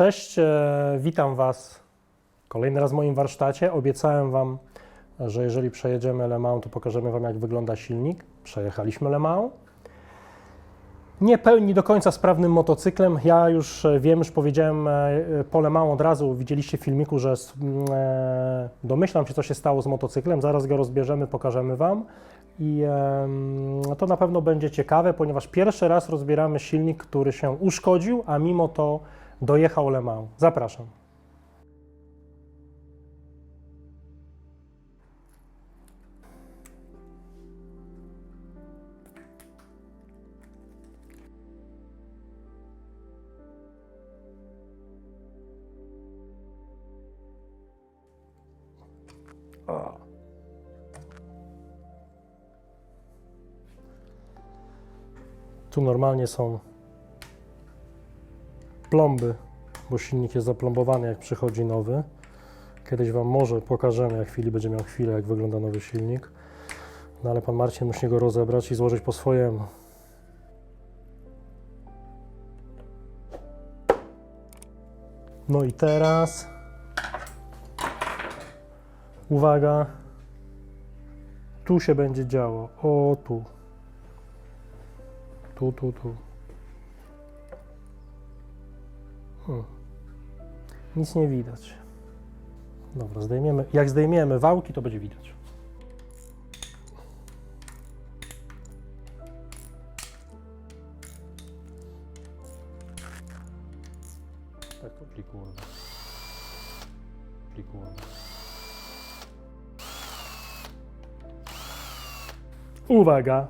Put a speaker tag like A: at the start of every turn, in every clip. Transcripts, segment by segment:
A: Cześć, e, witam Was kolejny raz w moim warsztacie. Obiecałem Wam, że jeżeli przejedziemy Le Mans, to pokażemy Wam, jak wygląda silnik. Przejechaliśmy Le Mans. Nie pełni do końca sprawnym motocyklem. Ja już e, wiem, już powiedziałem e, po Le Mans od razu, widzieliście w filmiku, że domyślam się, co się stało z motocyklem. Zaraz go rozbierzemy, pokażemy Wam. I em, to na pewno będzie ciekawe, ponieważ pierwszy raz rozbieramy silnik, który się uszkodził, a mimo to dojechał Le Mans. Zapraszam. Tu normalnie są plomby, bo silnik jest zaplombowany jak przychodzi nowy. Kiedyś Wam może pokażemy, jak chwili będzie miał chwilę, jak wygląda nowy silnik. No ale Pan Marcin musi go rozebrać i złożyć po swojemu. No i teraz uwaga, tu się będzie działo. O, tu. Tu, tu, tu. Hmm. Nic nie widać. Dobra, zdejmiemy. Jak zdejmiemy wałki, to będzie widać. Tak to. Plikujemy. Uwaga!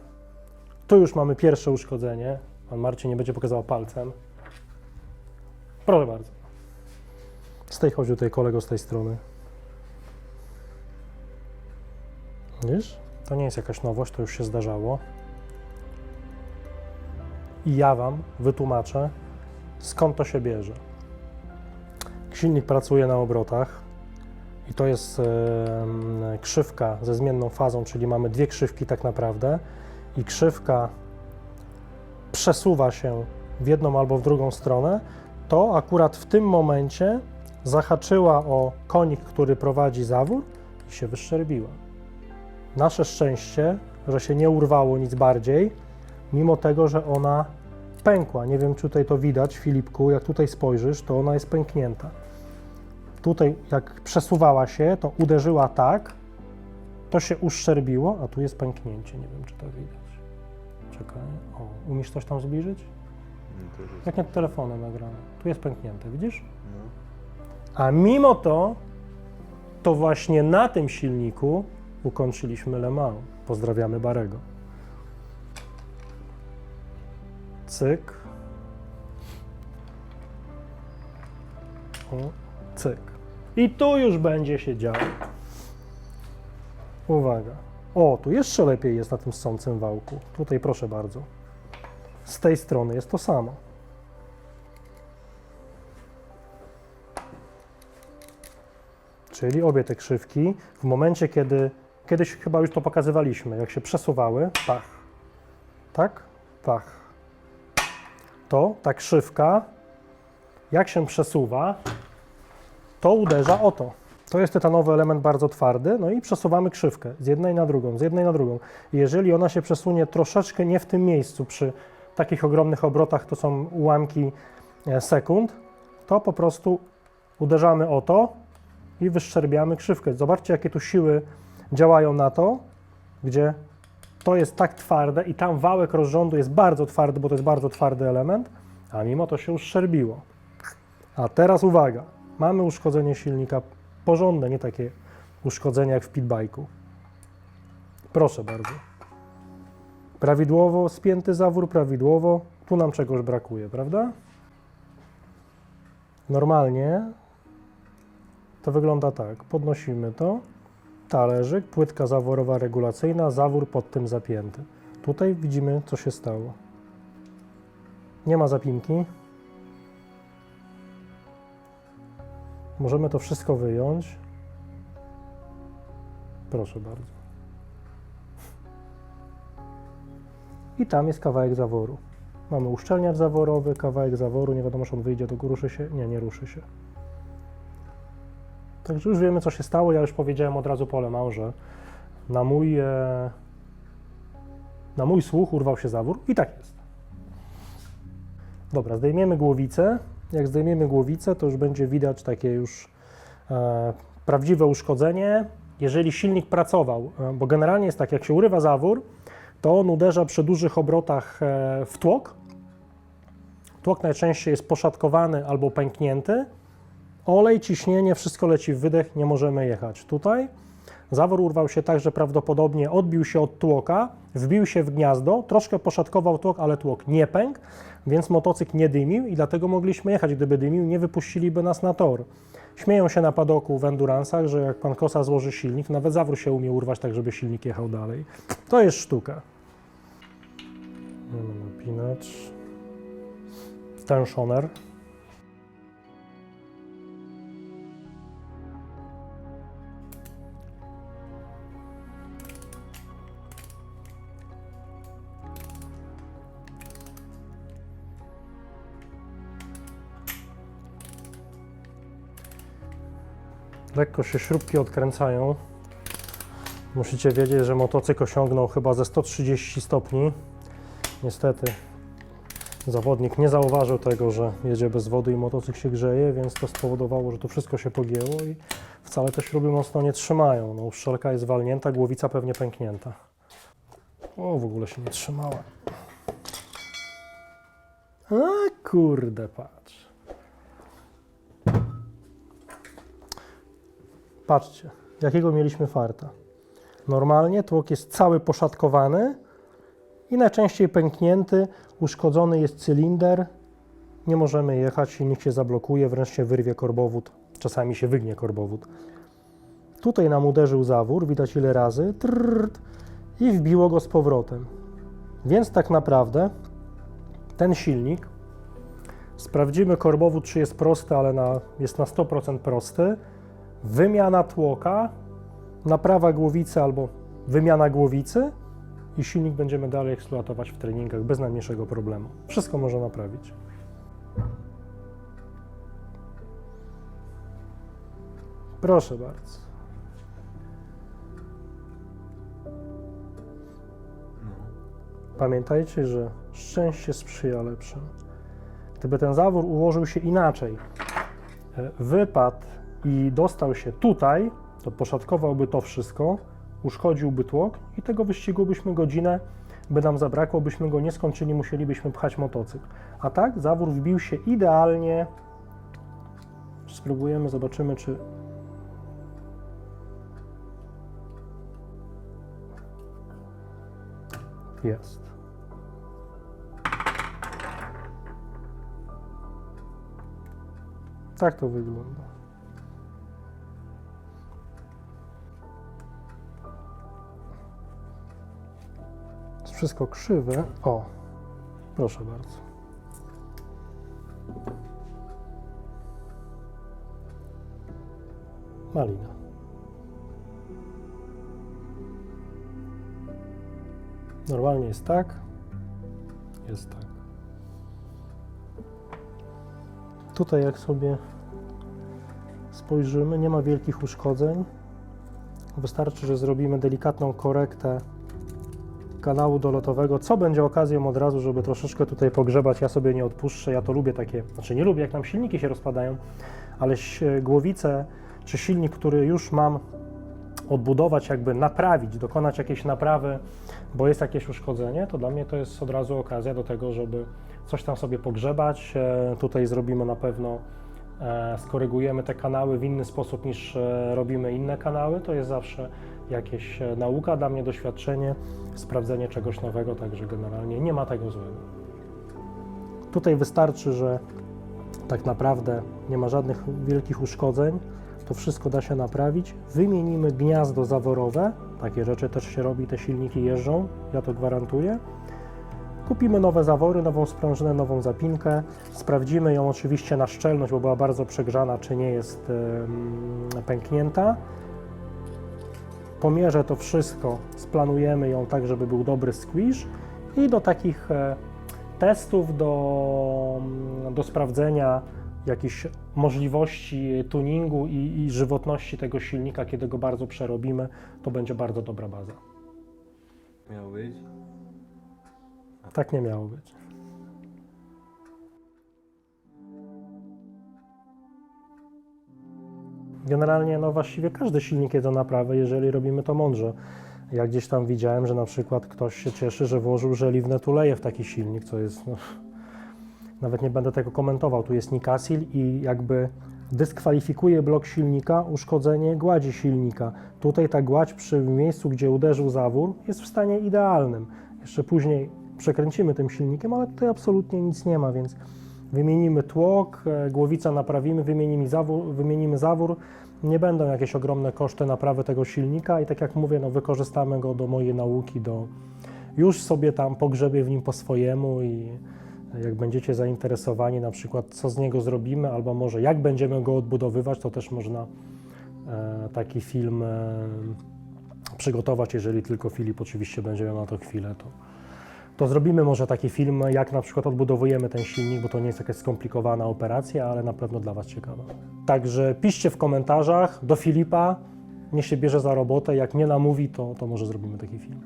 A: Tu już mamy pierwsze uszkodzenie. Pan Marcin nie będzie pokazał palcem. Proszę bardzo. Z tej chodzi tutaj kolego z tej strony. Widzisz? To nie jest jakaś nowość, to już się zdarzało. I ja Wam wytłumaczę, skąd to się bierze. Silnik pracuje na obrotach i to jest em, krzywka ze zmienną fazą, czyli mamy dwie krzywki tak naprawdę i krzywka przesuwa się w jedną albo w drugą stronę, to akurat w tym momencie zahaczyła o konik, który prowadzi zawór i się wyszczerbiła. Nasze szczęście, że się nie urwało nic bardziej, mimo tego, że ona pękła. Nie wiem, czy tutaj to widać, Filipku, jak tutaj spojrzysz, to ona jest pęknięta. Tutaj, jak przesuwała się, to uderzyła tak, to się uszczerbiło, a tu jest pęknięcie. Nie wiem, czy to widać. Czekaj. O, umiesz coś tam zbliżyć?
B: To jest,
A: Jak nie telefonem nagrane. Tu jest pęknięte, widzisz?
B: no.
A: A mimo to, to właśnie na tym silniku ukończyliśmy Le Mans. Pozdrawiamy Barego. Cyk. O, cyk. I tu już będzie się działo. Uwaga. O, tu jeszcze lepiej jest na tym ssącym wałku. Tutaj proszę bardzo. Z tej strony jest to samo. Czyli obie te krzywki w momencie, kiedy kiedyś chyba już to pokazywaliśmy, jak się przesuwały, pach, tak, pach, to ta krzywka, jak się przesuwa, to uderza o to. To jest tytanowy element bardzo twardy, no i przesuwamy krzywkę z jednej na drugą, z jednej na drugą. Jeżeli ona się przesunie troszeczkę nie w tym miejscu, przy takich ogromnych obrotach, to są ułamki e, sekund, to po prostu uderzamy o to, i wyszczerbiamy krzywkę. Zobaczcie, jakie tu siły działają na to, gdzie to jest tak twarde i tam wałek rozrządu jest bardzo twardy, bo to jest bardzo twardy element, a mimo to się uszczerbiło. A teraz uwaga, mamy uszkodzenie silnika porządne, nie takie uszkodzenie jak w pitbike'u. Proszę bardzo. Prawidłowo spięty zawór, prawidłowo. Tu nam czegoś brakuje, prawda? Normalnie to wygląda tak. Podnosimy to, talerzyk, płytka zaworowa regulacyjna, zawór pod tym zapięty. Tutaj widzimy, co się stało. Nie ma zapinki. Możemy to wszystko wyjąć. Proszę bardzo. I tam jest kawałek zaworu. Mamy uszczelniacz zaworowy, kawałek zaworu, nie wiadomo, czy on wyjdzie góry, ruszy się? Nie, nie ruszy się. Także już wiemy, co się stało. Ja już powiedziałem od razu Polemał, że na mój, e, na mój słuch urwał się zawór i tak jest. Dobra, zdejmiemy głowicę. Jak zdejmiemy głowicę, to już będzie widać takie już e, prawdziwe uszkodzenie. Jeżeli silnik pracował, e, bo generalnie jest tak, jak się urywa zawór, to on uderza przy dużych obrotach e, w tłok. Tłok najczęściej jest poszatkowany albo pęknięty. Olej, ciśnienie, wszystko leci w wydech, nie możemy jechać. Tutaj zawór urwał się tak, że prawdopodobnie odbił się od tłoka, wbił się w gniazdo, troszkę poszatkował tłok, ale tłok nie pękł, więc motocykl nie dymił i dlatego mogliśmy jechać. Gdyby dymił, nie wypuściliby nas na tor. Śmieją się na padoku w Endurance'ach, że jak pan Kosa złoży silnik, nawet zawór się umie urwać tak, żeby silnik jechał dalej. To jest sztuka. Mamy napinacz. Lekko się śrubki odkręcają. Musicie wiedzieć, że motocykl osiągnął chyba ze 130 stopni. Niestety zawodnik nie zauważył tego, że jedzie bez wody i motocykl się grzeje, więc to spowodowało, że to wszystko się pogięło i wcale te śruby mocno nie trzymają. No, uszczelka jest walnięta, głowica pewnie pęknięta. O, w ogóle się nie trzymała. A kurde, patrz. Patrzcie, jakiego mieliśmy farta. Normalnie tłok jest cały poszatkowany i najczęściej pęknięty, uszkodzony jest cylinder. Nie możemy jechać, silnik się zablokuje, wręcz się wyrwie korbowód. Czasami się wygnie korbowód. Tutaj nam uderzył zawór, widać ile razy, trrrt, i wbiło go z powrotem. Więc tak naprawdę ten silnik, sprawdzimy korbowód, czy jest prosty, ale na, jest na 100% prosty. Wymiana tłoka, naprawa głowicy albo wymiana głowicy i silnik będziemy dalej eksploatować w treningach bez najmniejszego problemu. Wszystko można naprawić. Proszę bardzo. Pamiętajcie, że szczęście sprzyja lepszym. Gdyby ten zawór ułożył się inaczej, e, wypadł i dostał się tutaj, to poszatkowałby to wszystko, uszkodziłby tłok i tego wyścigu byśmy godzinę, by nam zabrakło, byśmy go nie skończyli, musielibyśmy pchać motocykl. A tak, zawór wbił się idealnie. Spróbujemy, zobaczymy, czy. Jest. Tak to wygląda. Wszystko krzywe. O, proszę bardzo. Malina. Normalnie jest tak. Jest tak. Tutaj jak sobie spojrzymy, nie ma wielkich uszkodzeń. Wystarczy, że zrobimy delikatną korektę kanału dolotowego, co będzie okazją od razu, żeby troszeczkę tutaj pogrzebać. Ja sobie nie odpuszczę, ja to lubię takie, znaczy nie lubię, jak nam silniki się rozpadają, ale ś- głowice czy silnik, który już mam odbudować, jakby naprawić, dokonać jakiejś naprawy, bo jest jakieś uszkodzenie, to dla mnie to jest od razu okazja do tego, żeby coś tam sobie pogrzebać. E, Tutaj zrobimy na pewno, e, skorygujemy te kanały w inny sposób niż e, robimy inne kanały. To jest zawsze jakieś e, nauka, dla mnie doświadczenie, sprawdzenie czegoś nowego, także generalnie nie ma tego złego. Tutaj wystarczy, że tak naprawdę nie ma żadnych wielkich uszkodzeń, to wszystko da się naprawić. Wymienimy gniazdo zaworowe, takie rzeczy też się robi, te silniki jeżdżą, ja to gwarantuję. Kupimy nowe zawory, nową sprężynę, nową zapinkę. Sprawdzimy ją oczywiście na szczelność, bo była bardzo przegrzana, czy nie jest pęknięta. Pomierzę to wszystko, splanujemy ją tak, żeby był dobry squish i do takich e, testów, do, do sprawdzenia jakichś możliwości tuningu i, i żywotności tego silnika, kiedy go bardzo przerobimy, to będzie bardzo dobra baza.
B: Miało być?
A: Tak nie miało być. Generalnie, no właściwie każdy silnik jest do naprawy, jeżeli robimy to mądrze. Ja gdzieś tam widziałem, że na przykład ktoś się cieszy, że włożył żeliwne tuleje w taki silnik, co jest, no, nawet nie będę tego komentował. Tu jest Nikasil i jakby dyskwalifikuje blok silnika uszkodzenie gładzi silnika. Tutaj ta gładź przy miejscu, gdzie uderzył zawór, jest w stanie idealnym. Jeszcze później przekręcimy tym silnikiem, ale tutaj absolutnie nic nie ma, więc wymienimy tłok, e, głowicę naprawimy, wymienimy zawór, wymienimy zawór. Nie będą jakieś ogromne koszty naprawy tego silnika i tak jak mówię, no wykorzystamy go do mojej nauki, do już sobie tam pogrzebię w nim po swojemu i jak będziecie zainteresowani na przykład co z niego zrobimy, albo może jak będziemy go odbudowywać, to też można e, taki film e, przygotować, jeżeli tylko Filip oczywiście będzie miał na to chwilę, to, to zrobimy może taki film, jak na przykład odbudowujemy ten silnik, bo to nie jest jakaś skomplikowana operacja, ale na pewno dla Was ciekawa. Także piszcie w komentarzach do Filipa, niech się bierze za robotę, jak mnie namówi, to, to może zrobimy taki film.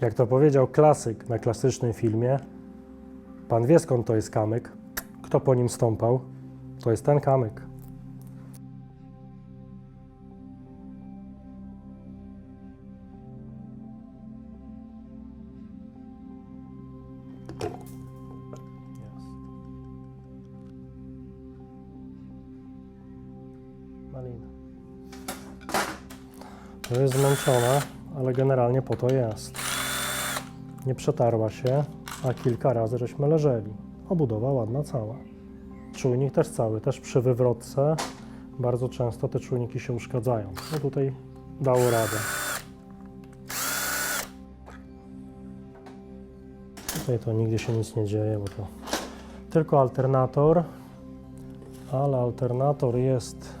A: Jak to powiedział klasyk na klasycznym filmie, pan wie skąd to jest kamyk, kto po nim stąpał, to jest ten kamyk. To jest zmęczona, ale generalnie po to jest. Nie przetarła się, a kilka razy żeśmy leżeli. Obudowa ładna cała. Czujnik też cały, też przy wywrotce bardzo często te czujniki się uszkadzają. No tutaj dało radę. Tutaj to nigdzie się nic nie dzieje, bo to tylko alternator, ale alternator jest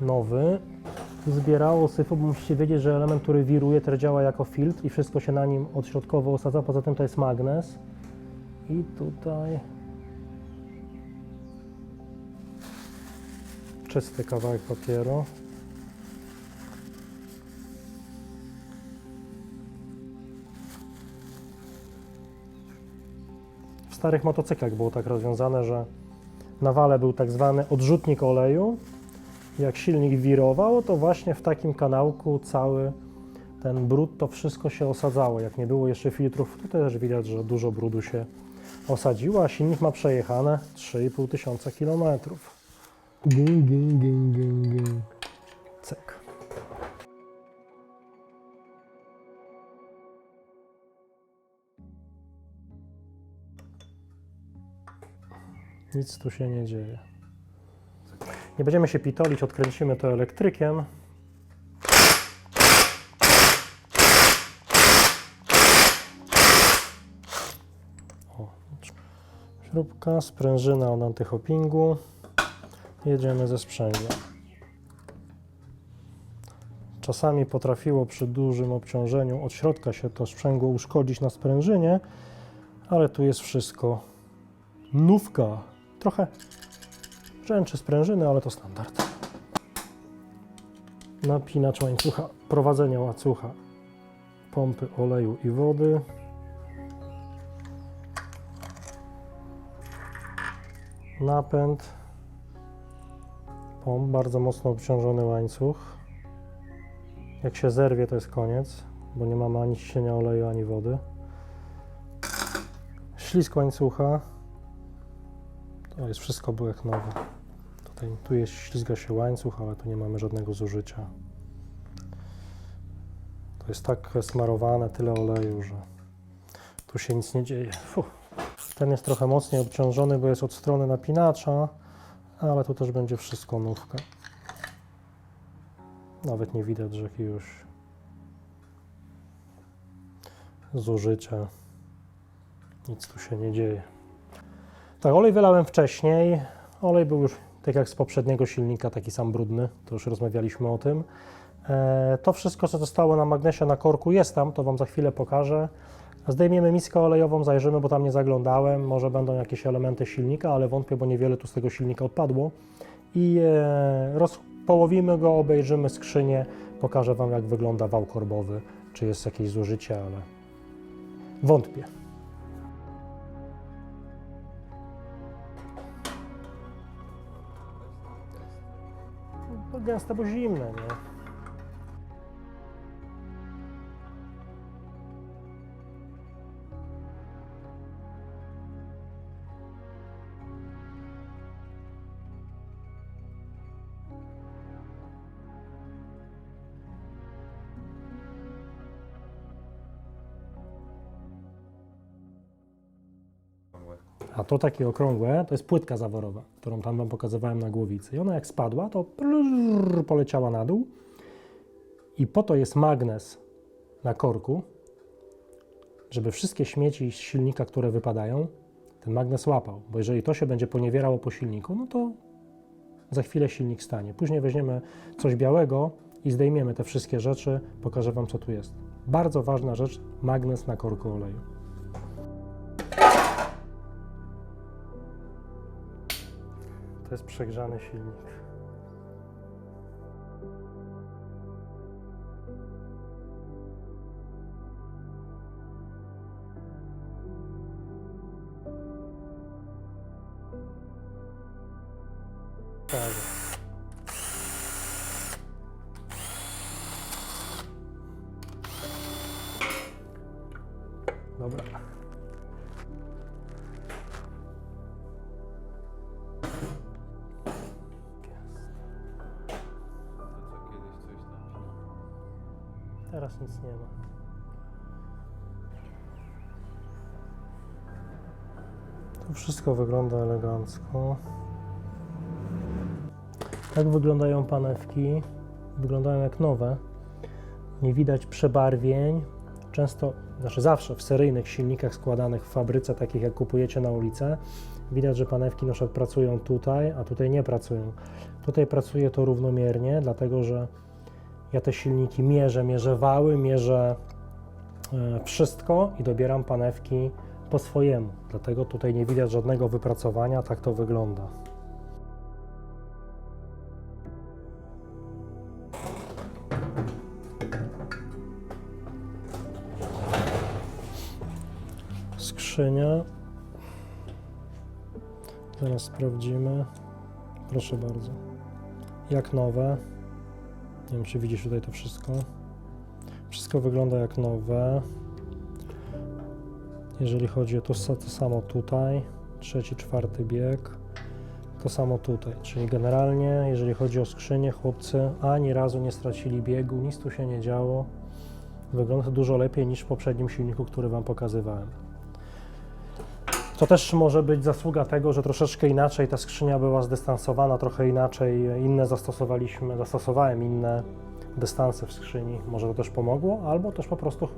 A: nowy. Zbierało syfu, bo musicie wiedzieć, że element, który wiruje, też działa jako filtr i wszystko się na nim odśrodkowo osadza. Poza tym to jest magnes. I tutaj czysty kawałek papieru. W starych motocyklach było tak rozwiązane, że na wale był tak zwany odrzutnik oleju. Jak silnik wirował, to właśnie w takim kanałku cały ten brud, to wszystko się osadzało. Jak nie było jeszcze filtrów, to też widać, że dużo brudu się osadziło, a silnik ma przejechane 3,5 tysiąca kilometrów. Gin, gin, gin, gin, gin. Cyk. Nic tu się nie dzieje. Nie będziemy się pitolić, odkręcimy to elektrykiem. O, śrubka, sprężyna od antyhoppingu. Jedziemy ze sprzęgłem. Czasami potrafiło przy dużym obciążeniu od środka się to sprzęgło uszkodzić na sprężynie, ale tu jest wszystko nówka. Trochę Brzęczy sprężyny, ale to standard. Napinacz łańcucha prowadzenia łańcucha pompy oleju i wody. Napęd. Pomp, bardzo mocno obciążony łańcuch. Jak się zerwie, to jest koniec, bo nie mamy ani ciśnienia oleju, ani wody. Ślisk łańcucha. To jest wszystko byłek nowy. Tutaj, tu jest, ślizga się łańcuch, ale tu nie mamy żadnego zużycia. To jest tak smarowane, tyle oleju, że tu się nic nie dzieje. Fuh. Ten jest trochę mocniej obciążony, bo jest od strony napinacza, ale tu też będzie wszystko nówka. Nawet nie widać, że jakiegoś zużycia. Nic tu się nie dzieje. Tak, olej wylałem wcześniej. Olej był już tak jak z poprzedniego silnika, taki sam brudny, to już rozmawialiśmy o tym. E, To wszystko, co zostało na magnesie na korku jest tam, to Wam za chwilę pokażę. Zdejmiemy miskę olejową, zajrzymy, bo tam nie zaglądałem. Może będą jakieś elementy silnika, ale wątpię, bo niewiele tu z tego silnika odpadło. I e, rozpołowimy go, obejrzymy skrzynię, pokażę Wam, jak wygląda wał korbowy, czy jest jakieś zużycie, ale wątpię. Gęste, bo zimne, nie? A to takie okrągłe, to jest płytka zaworowa, którą tam Wam pokazywałem na głowicy. I ona jak spadła, to poleciała na dół. I po to jest magnes na korku, żeby wszystkie śmieci z silnika, które wypadają, ten magnes łapał. Bo jeżeli to się będzie poniewierało po silniku, no to za chwilę silnik stanie. Później weźmiemy coś białego i zdejmiemy te wszystkie rzeczy. Pokażę Wam, co tu jest. Bardzo ważna rzecz, magnes na korku oleju. Jest przegrzany silnik. Teraz nic nie ma. To wszystko wygląda elegancko. Tak wyglądają panewki. Wyglądają jak nowe. Nie widać przebarwień. Często, znaczy zawsze w seryjnych silnikach składanych w fabryce, takich jak kupujecie na ulicę, widać, że panewki na przykład pracują tutaj, a tutaj nie pracują. Tutaj pracuje to równomiernie, dlatego że ja te silniki mierzę, mierzę wały, mierzę e, wszystko i dobieram panewki po swojemu. Dlatego tutaj nie widać żadnego wypracowania, tak to wygląda. Skrzynia. Zaraz sprawdzimy. Proszę bardzo. Jak nowe. Nie wiem, czy widzisz tutaj to wszystko. Wszystko wygląda jak nowe. Jeżeli chodzi o to, to samo tutaj, trzeci, czwarty bieg, to samo tutaj. Czyli generalnie, jeżeli chodzi o skrzynię, chłopcy ani razu nie stracili biegu, nic tu się nie działo. Wygląda to dużo lepiej niż w poprzednim silniku, który Wam pokazywałem. To też może być zasługa tego, że troszeczkę inaczej ta skrzynia była zdystansowana, trochę inaczej inne zastosowaliśmy, zastosowałem inne dystanse w skrzyni. Może to też pomogło, albo też po prostu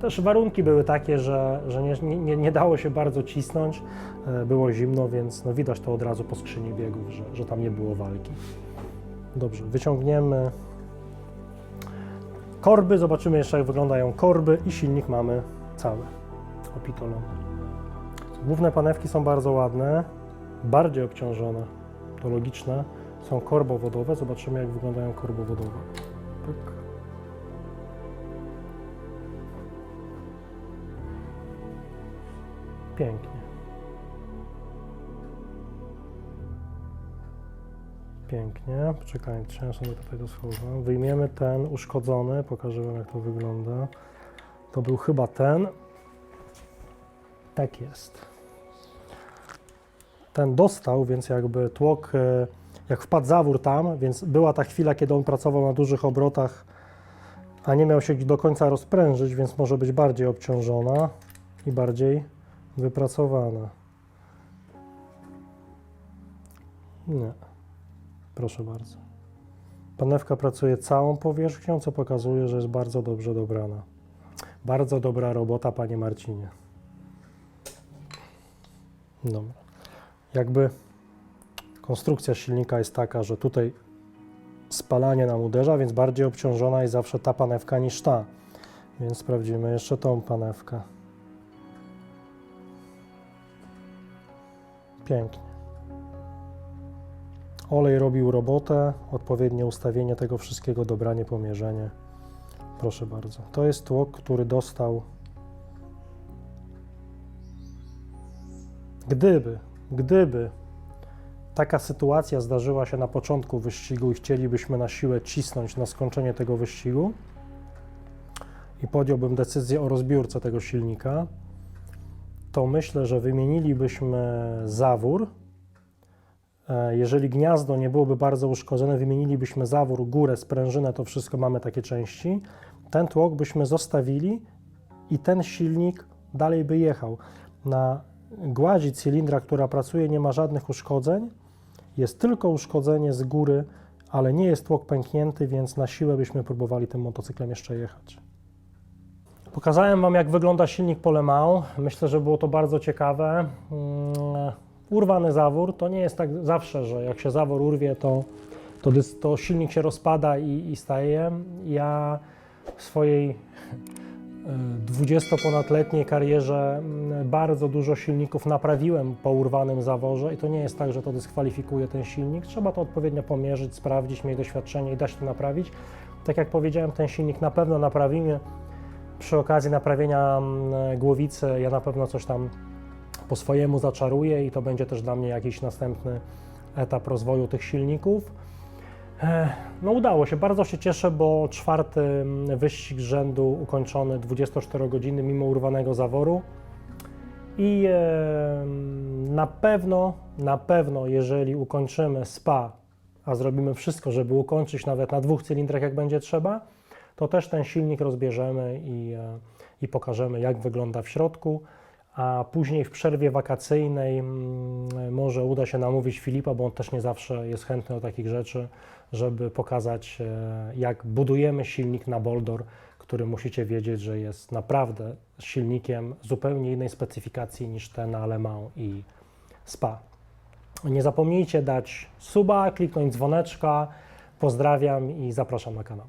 A: też warunki były takie, że, że nie, nie, nie dało się bardzo cisnąć, e, było zimno, więc no widać to od razu po skrzyni biegów, że, że tam nie było walki. Dobrze, wyciągniemy korby, zobaczymy jeszcze jak wyglądają korby i silnik mamy cały, opitolony. Główne panewki są bardzo ładne, bardziej obciążone, to logiczne. Są korbowodowe, zobaczymy jak wyglądają korbowodowe. Pyk. Pięknie. Pięknie. Poczekajcie, ja sobie tutaj to schowam. Wyjmiemy ten uszkodzony, pokażę Wam jak to wygląda. To był chyba ten. Tak jest. Ten dostał, więc jakby tłok, e, jak wpadł zawór tam, więc była ta chwila, kiedy on pracował na dużych obrotach, a nie miał się do końca rozprężyć, więc może być bardziej obciążona i bardziej wypracowana. Nie. Proszę bardzo. Panewka pracuje całą powierzchnią, co pokazuje, że jest bardzo dobrze dobrana. Bardzo dobra robota, panie Marcinie. Dobra. Jakby konstrukcja silnika jest taka, że tutaj spalanie nam uderza, więc bardziej obciążona jest zawsze ta panewka niż ta. Więc sprawdzimy jeszcze tą panewkę. Pięknie. Olej robił robotę, odpowiednie ustawienie tego wszystkiego, dobranie, pomierzenie. Proszę bardzo. To jest tłok, który dostał. Gdyby, gdyby taka sytuacja zdarzyła się na początku wyścigu i chcielibyśmy na siłę cisnąć na skończenie tego wyścigu i podjąłbym decyzję o rozbiórce tego silnika, to myślę, że wymienilibyśmy zawór. E, Jeżeli gniazdo nie byłoby bardzo uszkodzone, wymienilibyśmy zawór, górę, sprężynę, to wszystko mamy takie części. Ten tłok byśmy zostawili i ten silnik dalej by jechał. Na gładzi cylindra, która pracuje, nie ma żadnych uszkodzeń. Jest tylko uszkodzenie z góry, ale nie jest tłok pęknięty, więc na siłę byśmy próbowali tym motocyklem jeszcze jechać. Pokazałem Wam, jak wygląda silnik po Le Mans. Myślę, że było to bardzo ciekawe. Mm, Urwany zawór to nie jest tak zawsze, że jak się zawór urwie, to, to, to silnik się rozpada i, i staje. Ja w swojej 20-ponadletniej karierze mm, bardzo dużo silników naprawiłem po urwanym zaworze i to nie jest tak, że to dyskwalifikuje ten silnik. Trzeba to odpowiednio pomierzyć, sprawdzić, mieć doświadczenie i da się to naprawić. Tak jak powiedziałem, ten silnik na pewno naprawimy. Przy okazji naprawienia mm, głowicy ja na pewno coś tam po swojemu zaczaruję i to będzie też dla mnie jakiś następny etap rozwoju tych silników. E, No udało się, bardzo się cieszę, bo czwarty mm, wyścig rzędu ukończony 24 godziny mimo urwanego zaworu. I e, na pewno, na pewno, jeżeli ukończymy SPA, a zrobimy wszystko, żeby ukończyć nawet na dwóch cylindrach, jak będzie trzeba, to też ten silnik rozbierzemy i, e, i pokażemy, jak wygląda w środku. A później w przerwie wakacyjnej mm, może uda się namówić Filipa, bo on też nie zawsze jest chętny do takich rzeczy, żeby pokazać, e, jak budujemy silnik na Boldor, który musicie wiedzieć, że jest naprawdę silnikiem zupełnie innej specyfikacji niż te na Le Mans i Spa. Nie zapomnijcie dać suba, kliknąć dzwoneczka. Pozdrawiam i zapraszam na kanał.